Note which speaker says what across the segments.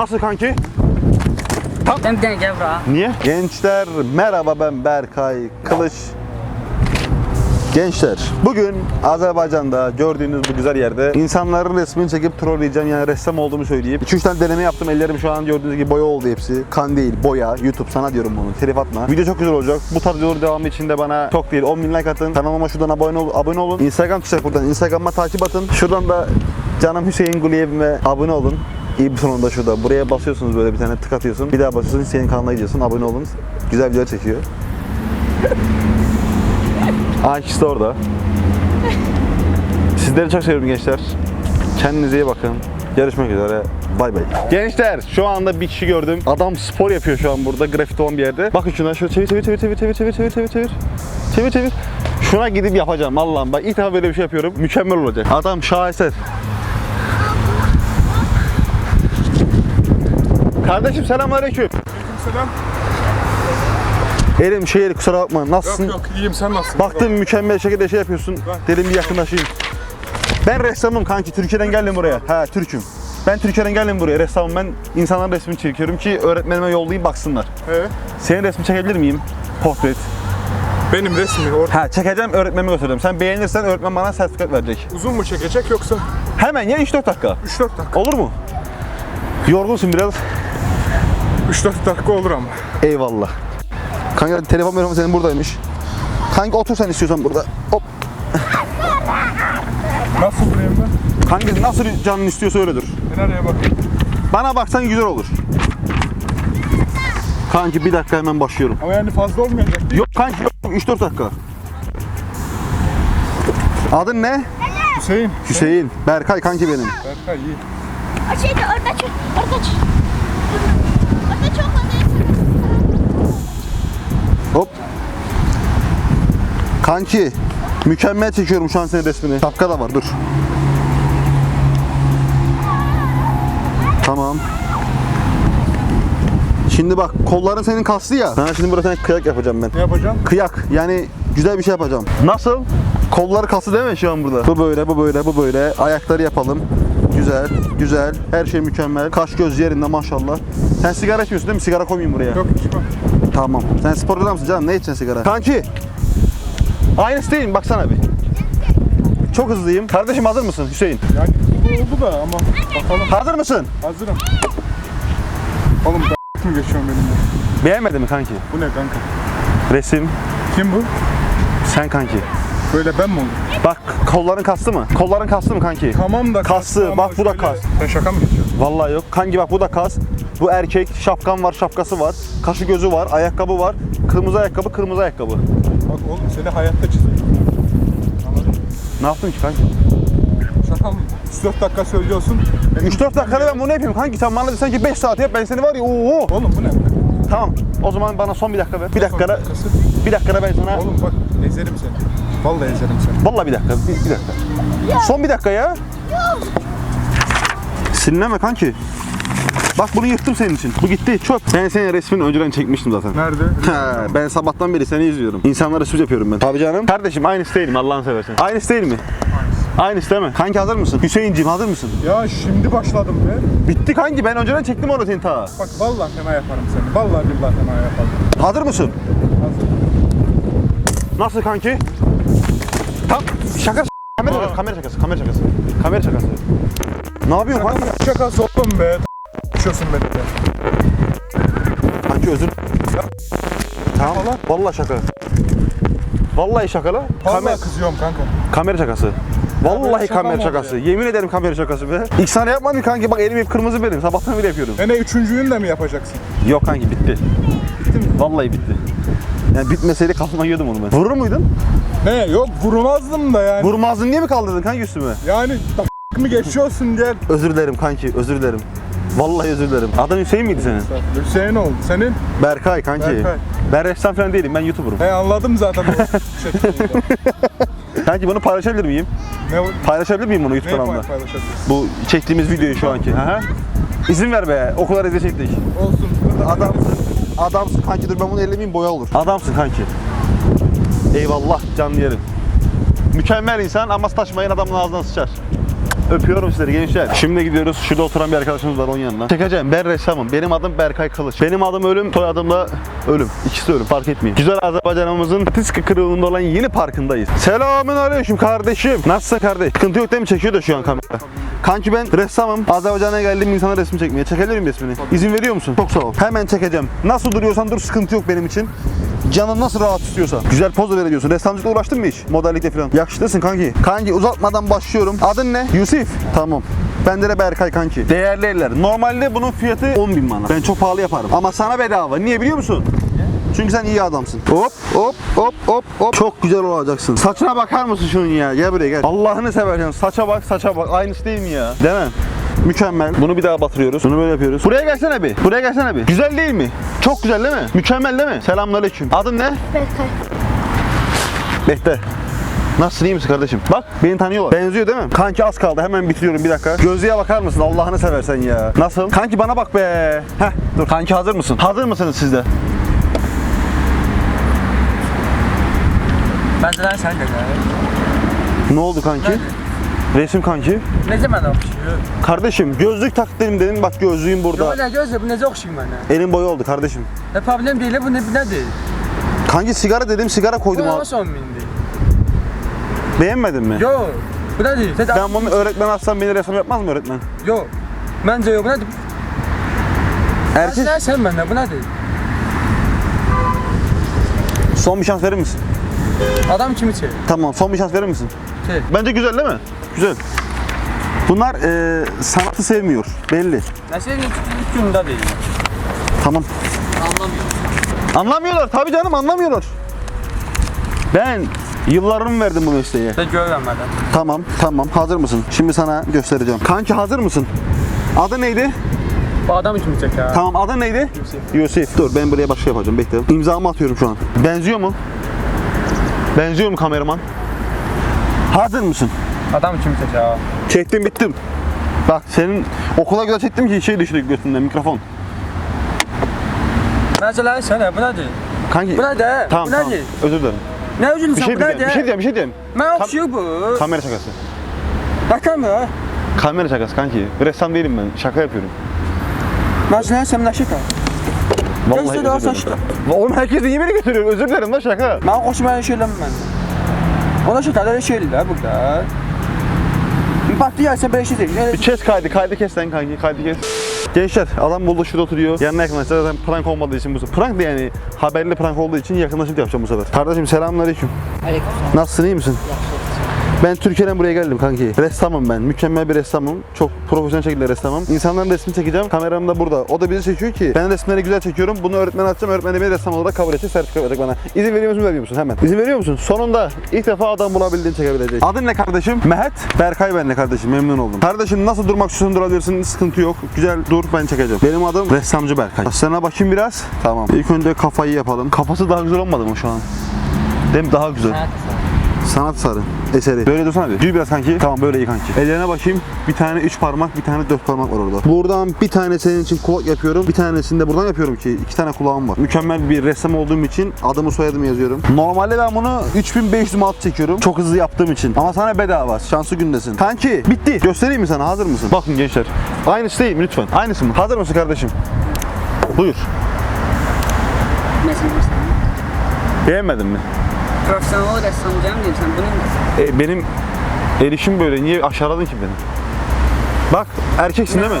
Speaker 1: Nasıl kanki?
Speaker 2: Ben bir tane gel buraya.
Speaker 1: Niye? Gençler merhaba ben Berkay Kılıç. Gençler bugün Azerbaycan'da gördüğünüz bu güzel yerde insanların resmini çekip trolleyeceğim yani ressam olduğumu söyleyeyim. 2-3 tane deneme yaptım ellerim şu an gördüğünüz gibi boya oldu hepsi. Kan değil boya YouTube sana diyorum bunu telif atma. Video çok güzel olacak. Bu tarz videoların devamı için de bana çok değil 10 bin like atın. Kanalıma şuradan abone, ol, abone olun. Instagram çıkacak buradan Instagram'a takip atın. Şuradan da canım Hüseyin Guliyev'ime abone olun. İyi bir sonunda şurada. Buraya basıyorsunuz böyle bir tane tık atıyorsun. Bir daha basıyorsun senin kanalına gidiyorsun. Abone olun. Güzel videolar çekiyor. Aa ikisi de orada. Sizleri çok seviyorum gençler. Kendinize iyi bakın. Görüşmek üzere. Bay bay. Gençler şu anda bir kişi gördüm. Adam spor yapıyor şu an burada grafiti olan bir yerde. Bakın şuna şöyle çevir çevir çevir çevir çevir çevir çevir çevir çevir. Çevir çevir. Şuna gidip yapacağım Allah'ım bak ilk defa böyle bir şey yapıyorum. Mükemmel olacak. Adam şaheser. Kardeşim selamünaleyküm.
Speaker 3: Selam.
Speaker 1: Elim şehir kusura bakma. Nasılsın?
Speaker 3: Yok yok iyiyim sen nasılsın?
Speaker 1: Baktım mükemmel şekilde şey yapıyorsun. Dedim bir yakınlaşayım. Ben ressamım kanki. Türkiye'den geldim buraya. Ha Türk'üm. Ben Türkiye'den geldim buraya. Ressamım ben. insanların resmini çekiyorum ki öğretmenime yollayayım baksınlar.
Speaker 3: He.
Speaker 1: Senin resmi çekebilir miyim? Portret.
Speaker 3: Benim resmi or
Speaker 1: Ha çekeceğim öğretmenime götüreceğim. Sen beğenirsen öğretmen bana sertifika verecek.
Speaker 3: uzun mu çekecek yoksa
Speaker 1: Hemen ya 3-4 dakika.
Speaker 3: 3-4 dakika?
Speaker 1: Olur mu? Yorgunsun biraz.
Speaker 3: 3-4 dakika olur ama.
Speaker 1: Eyvallah. Kanka telefon veriyorum senin buradaymış. Kanka otur sen istiyorsan burada. Hop.
Speaker 3: Nasıl durayım ben?
Speaker 1: Kanka nasıl canın istiyorsa öyledir.
Speaker 3: Ben nereye bakayım?
Speaker 1: Bana baksan güzel olur. Kanki bir dakika hemen başlıyorum.
Speaker 3: Ama yani fazla olmayacak değil mi?
Speaker 1: Yok kanki yok 3-4 dakika. Adın ne?
Speaker 3: Hüseyin.
Speaker 1: Hüseyin. Berkay kanki benim.
Speaker 3: Berkay iyi.
Speaker 4: Şeyde orada çok, orada çok.
Speaker 1: Kanki mükemmel çekiyorum şu an senin resmini. Şapka da var dur. Tamam. Şimdi bak kolların senin kaslı ya. Sana şimdi burada kıyak yapacağım ben.
Speaker 3: Ne yapacağım?
Speaker 1: Kıyak yani güzel bir şey yapacağım. Nasıl? Kolları kaslı değil mi şu an burada? Bu böyle, bu böyle, bu böyle. Ayakları yapalım. Güzel, güzel. Her şey mükemmel. Kaş göz yerinde maşallah. Sen sigara içmiyorsun değil mi? Sigara koymayayım buraya.
Speaker 3: Yok içmem.
Speaker 1: Tamam. Sen spor adam mısın canım? Ne içeceksin sigara? Kanki. Aynısı değil mi? Baksana bir. Çok hızlıyım. Kardeşim hazır mısın Hüseyin?
Speaker 3: Yani bu oldu da ama bakalım.
Speaker 1: Hazır mısın?
Speaker 3: Hazırım. Oğlum da mı geçiyorum benimle?
Speaker 1: Beğenmedin mi kanki?
Speaker 3: Bu ne kanka?
Speaker 1: Resim.
Speaker 3: Kim bu?
Speaker 1: Sen kanki.
Speaker 3: Böyle ben mi oldum?
Speaker 1: Bak kolların kaslı mı? Kolların kaslı mı kanki?
Speaker 3: Tamam da
Speaker 1: Kaslı,
Speaker 3: ama
Speaker 1: bak bu da
Speaker 3: şöyle-
Speaker 1: kas.
Speaker 3: Sen şaka mı geçiyorsun?
Speaker 1: Vallahi yok. Kanki bak bu da kas. Bu erkek. Şapkan var, şapkası var. Kaşı gözü var, ayakkabı var. Kırmızı ayakkabı, kırmızı ayakkabı.
Speaker 3: Bak oğlum seni hayatta. Anladın mı?
Speaker 1: Ne yaptın ki kanki?
Speaker 3: Şaka mı? 3-4 dakika söylüyorsun. Benim
Speaker 1: 3-4 dakikada ben bunu yapayım kanki. Sen bana desen ki 5 saat yap ben seni var ya ooo.
Speaker 3: Oğlum bu ne?
Speaker 1: Tamam. O zaman bana son bir dakika ver. Bir dakikada,
Speaker 3: dakikası.
Speaker 1: bir dakikada ben sana...
Speaker 3: Oğlum bak ezerim seni. Vallahi ezerim seni.
Speaker 1: Vallahi bir dakika, bir, bir dakika. Son bir dakika ya. Sinirlenme kanki. Bak bunu yırttım senin için. Bu gitti çöp. Ben senin resmini önceden çekmiştim zaten.
Speaker 3: Nerede?
Speaker 1: Ha, ben sabahtan beri seni izliyorum. İnsanlara söz yapıyorum ben. Tabii canım. Kardeşim aynısı değil mi Allah'ını seversen? Aynısı değil mi? Aynısı değil mi? Kanki hazır mısın? Hüseyinciğim hazır mısın?
Speaker 3: Ya şimdi başladım be.
Speaker 1: Bitti kanki ben önceden çektim onu senin ta.
Speaker 3: Bak vallahi fena yaparım seni. Vallahi billahi fena yaparım.
Speaker 1: Hazır mısın?
Speaker 3: Hazır.
Speaker 1: Nasıl kanki? Tam şaka kamera şakası, kamera şakası, kamera şakası. Kamera şakası. Ne yapıyorsun kanki?
Speaker 3: Şakası oğlum be. Uçuyorsun beni de.
Speaker 1: Kanki özür. Tamam lan. Vallahi şaka. Vallahi şaka lan.
Speaker 3: Vallahi
Speaker 1: Kamera,
Speaker 3: kızıyorum kanka.
Speaker 1: kamera şakası. Vallahi
Speaker 3: böyle şaka
Speaker 1: kamera
Speaker 3: mı
Speaker 1: şakası.
Speaker 3: oluyor?
Speaker 1: Yemin ederim kamera şakası be. İlk sana yapmadım kanki bak elim hep kırmızı benim. Sabahtan beri yapıyorum.
Speaker 3: Ene üçüncüyün de mi yapacaksın?
Speaker 1: Yok kanki bitti.
Speaker 3: Bitti mi?
Speaker 1: Vallahi bitti. Yani bitmeseydi kafama yiyordum onu ben. Vurur muydun?
Speaker 3: Ne yok vurmazdım da yani.
Speaker 1: Vurmazdın diye mi kaldırdın kanki üstüme?
Speaker 3: Yani da mı geçiyorsun gel.
Speaker 1: Özür dilerim kanki, özür dilerim. Vallahi özür dilerim. Adın Hüseyin miydi senin?
Speaker 3: Hüseyin oldu. Senin?
Speaker 1: Berkay kanki.
Speaker 3: Berkay.
Speaker 1: Ben ressam falan değilim, ben YouTuber'ım.
Speaker 3: He anladım zaten.
Speaker 1: Kanki bunu paylaşabilir miyim?
Speaker 3: ne,
Speaker 1: Paylaşabilir miyim bunu YouTube
Speaker 3: ne
Speaker 1: kanalımda?
Speaker 3: paylaşabilirsin?
Speaker 1: Bu çektiğimiz videoyu şu anki. Aha. İzin ver be. O kadar eziyet çektik.
Speaker 3: Olsun. Burada
Speaker 1: Adamsın. Adamsın kanki dur ben bunu ellemeyeyim boya olur. Adamsın kanki. Eyvallah canlı yerim. Mükemmel insan ama taşmayın adamın ağzına sıçar. Öpüyorum sizleri gençler. Şimdi gidiyoruz. Şurada oturan bir arkadaşımız var onun yanına. Çekeceğim. Ben ressamım. Benim adım Berkay Kılıç. Benim adım ölüm. Soyadım da ölüm. İkisi de ölüm. Fark etmiyor. Güzel Azerbaycan'ımızın Patiska kırığında olan yeni parkındayız. Selamün aleyküm kardeşim. Nasılsın kardeş? Sıkıntı yok değil mi? Çekiyor da şu an kamera. Kanki ben ressamım. Azerbaycan'a geldim insanlar resmi çekmeye. Çekebilir miyim resmini? İzin veriyor musun? Çok sağ ol. Hemen çekeceğim. Nasıl duruyorsan dur sıkıntı yok benim için. Canın nasıl rahat istiyorsa. Güzel poz da veriyorsun. Ressamcılıkla uğraştın mı hiç? Modellikle falan. Yakışıklısın kanki. Kanki uzatmadan başlıyorum. Adın ne? Yusuf. Tamam. Bende de Berkay kanki. Değerli eller. Normalde bunun fiyatı 10 bin bana. Ben çok pahalı yaparım. Ama sana bedava. Niye biliyor musun? Çünkü sen iyi adamsın. Hop hop hop hop hop. Çok güzel olacaksın. Saçına bakar mısın şunun ya? Gel buraya gel. Allah'ını seversen saça bak saça bak. Aynısı değil mi ya? Değil mi? Mükemmel. Bunu bir daha batırıyoruz. Bunu böyle yapıyoruz. Buraya gelsene bir. Buraya gelsene bir. Güzel değil mi? Çok güzel değil mi? Mükemmel değil mi? Selamünaleyküm. Adın ne?
Speaker 4: Berkay.
Speaker 1: Behter. Nasılsın iyi misin kardeşim? Bak beni tanıyorlar. Benziyor değil mi? Kanki az kaldı hemen bitiriyorum bir dakika. Gözlüğe bakar mısın Allah'ını seversen ya. Nasıl? Kanki bana bak be. Heh dur. Kanki hazır mısın? Hazır mısınız siz de?
Speaker 2: Bence sen de
Speaker 1: Ne oldu kanki? Resim kanki.
Speaker 2: Ne zaman okşuyor?
Speaker 1: Kardeşim gözlük tak dedim dedim bak gözlüğüm
Speaker 2: Yok
Speaker 1: burada.
Speaker 2: ne gözle bu ne okşuyor bana?
Speaker 1: Elim boyu oldu kardeşim.
Speaker 2: Ne problem değil bu ne bu ne değil?
Speaker 1: Kanki sigara dedim sigara
Speaker 2: Bu
Speaker 1: koydum abi.
Speaker 2: nasıl on bindi?
Speaker 1: Beğenmedin mi?
Speaker 2: Yok. Bu ne değil? Sen
Speaker 1: Ben bunu öğretmen alsam beni resim yapmaz mı öğretmen?
Speaker 2: Yok. Bence yok bu ne değil?
Speaker 1: Erkek
Speaker 2: Sen sen bana bu ne değil?
Speaker 1: son bir şans verir misin?
Speaker 2: Adam kimi çek?
Speaker 1: Tamam son bir şans verir misin?
Speaker 2: Çek.
Speaker 1: Bence güzel değil mi? Güzel. Bunlar e, sanatı sevmiyor. Belli.
Speaker 2: Nasıl ilk, ilk günde değil?
Speaker 1: Tamam.
Speaker 2: Anlamıyorum.
Speaker 1: Anlamıyorlar. Tabii canım anlamıyorlar. Ben yıllarımı verdim bu mesleğe.
Speaker 2: Ben görmeden.
Speaker 1: Tamam, tamam. Hazır mısın? Şimdi sana göstereceğim. Kanki hazır mısın? Adı neydi?
Speaker 2: Bu adam kimi çek ya?
Speaker 1: Tamam adı neydi?
Speaker 2: Yusuf.
Speaker 1: Yusuf. Dur ben buraya başka yapacağım. Bekle. İmzamı atıyorum şu an. Benziyor mu? Benziyor mu kameraman? Hazır mısın?
Speaker 2: Adam kimi çek ya?
Speaker 1: Çektim bittim. Bak senin okula güzel çektim ki şey düştü götünden mikrofon.
Speaker 2: Mesela sen bu ne değil?
Speaker 1: Kanki
Speaker 2: Bu ne değil?
Speaker 1: tamam
Speaker 2: bu ne
Speaker 1: tamam.
Speaker 2: değil?
Speaker 1: Özür dilerim.
Speaker 2: Ne özür
Speaker 1: Bir şey diyeceğim, bir şey diyeceğim, bir şey diyeceğim.
Speaker 2: Ben okşuyor bu.
Speaker 1: Kamera şakası.
Speaker 2: Bakar mı?
Speaker 1: Kamera şakası kanki. Ressam değilim ben. Şaka yapıyorum.
Speaker 2: Mesela sen ne şaka?
Speaker 1: Vallahi özür dilerim. Oğlum herkes iyi beni götürüyor. Özür dilerim lan şaka.
Speaker 2: Ben koşmaya şeylem ben. Ona şaka öyle şeyler burada. Bir baktı ya sen böyle şey değil.
Speaker 1: Bir kes kaydı. Kaydı kes lan kanki. Kaydı kes. Gençler adam buldu şurada oturuyor. Yanına yakınlaştı. Zaten prank olmadığı için bu sefer. Prank da yani haberli prank olduğu için yakınlaşıp yapacağım bu sefer. Kardeşim selamünaleyküm.
Speaker 2: Aleykümselam.
Speaker 1: Nasılsın iyi misin? Ben Türkiye'den buraya geldim kanki. Ressamım ben. Mükemmel bir ressamım. Çok profesyonel şekilde ressamım. İnsanların resmini çekeceğim. Kameram da burada. O da bizi çekiyor ki. Ben resimleri güzel çekiyorum. Bunu öğretmene atacağım. Öğretmen de beni ressam olarak kabul edecek. Sertifika verecek bana. İzin veriyor musun vermiyor musun? Hemen. İzin veriyor musun? Sonunda ilk defa adam bulabildiğini çekebilecek. Adın ne kardeşim? Mehmet. Berkay ben de kardeşim. Memnun oldum. Kardeşim nasıl durmak istiyorsan durabilirsin. Sıkıntı yok. Güzel dur ben çekeceğim. Benim adım ressamcı Berkay. Sana bakayım biraz. Tamam. İlk önce kafayı yapalım. Kafası daha güzel olmadı mı şu an? Değil mi? Daha güzel. Sanat sarı eseri. Böyle dursana bir. Gül biraz kanki. Tamam böyle iyi kanki. Ellerine bakayım. Bir tane üç parmak, bir tane dört parmak var orada. Buradan bir tane senin için kulak yapıyorum. Bir tanesini de buradan yapıyorum ki iki tane kulağım var. Mükemmel bir ressam olduğum için adımı soyadımı yazıyorum. Normalde ben bunu 3500 mat çekiyorum. Çok hızlı yaptığım için. Ama sana bedava. Şanslı gündesin. Kanki bitti. Göstereyim mi sana? Hazır mısın? Bakın gençler. Aynısı değil mi lütfen? Aynısı mı? Hazır mısın kardeşim? Buyur.
Speaker 2: Mesela
Speaker 1: Beğenmedin mi?
Speaker 2: Profesyonel ressamcıyım diyorsan bunun
Speaker 1: E, benim erişim böyle. Niye aşağıladın ki beni? Bak erkeksin değil mi?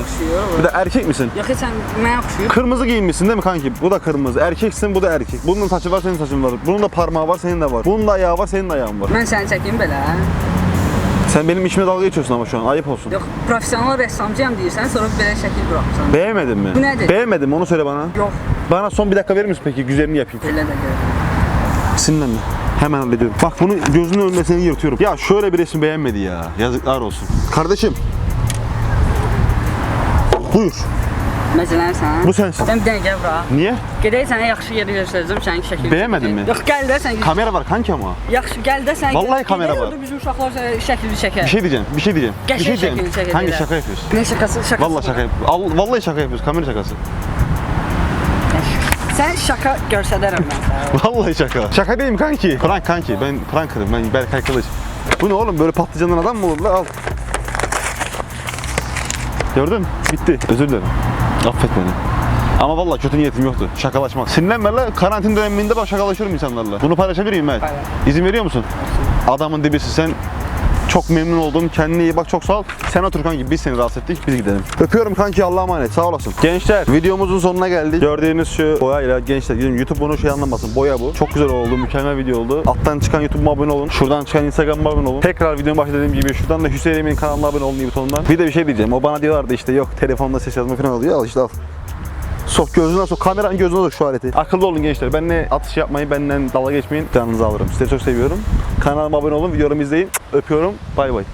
Speaker 1: Bir de erkek misin?
Speaker 2: Yaxı sen mənə oxşuyub.
Speaker 1: Kırmızı giyinmişsin değil mi kanki? Bu da kırmızı. Erkeksin bu da erkek. Bunun saçı var senin saçın var. Bunun da parmağı var senin de var. Bunun da ayağı var senin de ayağın var.
Speaker 2: Mən səni çəkeyim belə.
Speaker 1: Sen benim işime dalga geçiyorsun ama şu an. Ayıp olsun.
Speaker 2: Yox, professional ressamcıyam deyirsən, sonra belə şəkil buraxırsan.
Speaker 1: Beğenmedin mi?
Speaker 2: Bu nedir?
Speaker 1: Beğenmedin mi? Onu söyle bana.
Speaker 2: Yox,
Speaker 1: Bana son bir dakika verir misin peki? Güzelini yapayım.
Speaker 2: belə də gör.
Speaker 1: Sinirlenme. Hemen hallediyorum. Bak bunu gözünün önünde seni yırtıyorum. Ya şöyle bir resim beğenmedi ya. Yazıklar olsun. Kardeşim. Buyur.
Speaker 2: Məsələn.
Speaker 1: Bu sensin.
Speaker 2: Sən bir dənə gəl bura.
Speaker 1: Niye?
Speaker 2: Gedək sənə yaxşı yeri göstərəcəm, sənin şəkil.
Speaker 1: Beğenmedin mi?
Speaker 2: Yox, gəl də sən.
Speaker 1: Kamera var kanki ama.
Speaker 2: Yaxşı, gəl də sən.
Speaker 1: Vallahi kamera var.
Speaker 2: Orada bizim uşaqlar şəkilli çəkər.
Speaker 1: Bir şey diyeceğim. Bir şey diyeceğim. Bir
Speaker 2: Geçen
Speaker 1: şey diyeceğim.
Speaker 2: şekilde çekelim
Speaker 1: Kanki şaka yapıyorsun.
Speaker 2: Nə şakası? Şakası.
Speaker 1: Vallahi şaka yapıyoruz. Al- Vallahi şaka yapıyoruz. Kamera şakası.
Speaker 2: Sən şaka göstərərəm mən sənə.
Speaker 1: Vallahi şaka. Şaka değil mi kanki? Prank kanki. Ben prankerım. Ben Berkay Kılıç. Bu ne oğlum? Böyle patlıcandan adam mı olur lan? Al. Gördün mü? Bitti. Özür dilerim. Affet beni. Ama vallahi kötü niyetim yoktu. Şakalaşmak. Sinirlenme la. Karantin döneminde bak şakalaşıyorum insanlarla. Bunu paylaşabilir miyim ben?
Speaker 2: Paylaş.
Speaker 1: İzin veriyor musun? Adamın dibisi sen. Çok memnun oldum. Kendine iyi bak çok sağ ol. Sen otur kanki biz seni rahatsız ettik biz gidelim. Öpüyorum kanki Allah'a emanet sağ olasın. Gençler videomuzun sonuna geldik. Gördüğünüz şu boyayla gençler gidin YouTube bunu şey anlamasın. Boya bu. Çok güzel oldu. Mükemmel video oldu. Alttan çıkan YouTube'uma abone olun. Şuradan çıkan Instagram'ıma abone olun. Tekrar videonun başında dediğim gibi şuradan da Hüseyin Emin'in kanalına abone olun butonundan. Bir de bir şey diyeceğim. O bana diyorlardı işte yok telefonda ses yazma falan oluyor. Al işte al. Sok gözüne sok. Kameranın gözüne sok şu aleti. Akıllı olun gençler. Benimle atış yapmayın. Benden dalga geçmeyin. Canınızı alırım. Sizi çok seviyorum. Kanalıma abone olun. Videolarımı izleyin. Öpüyorum. Bay bay.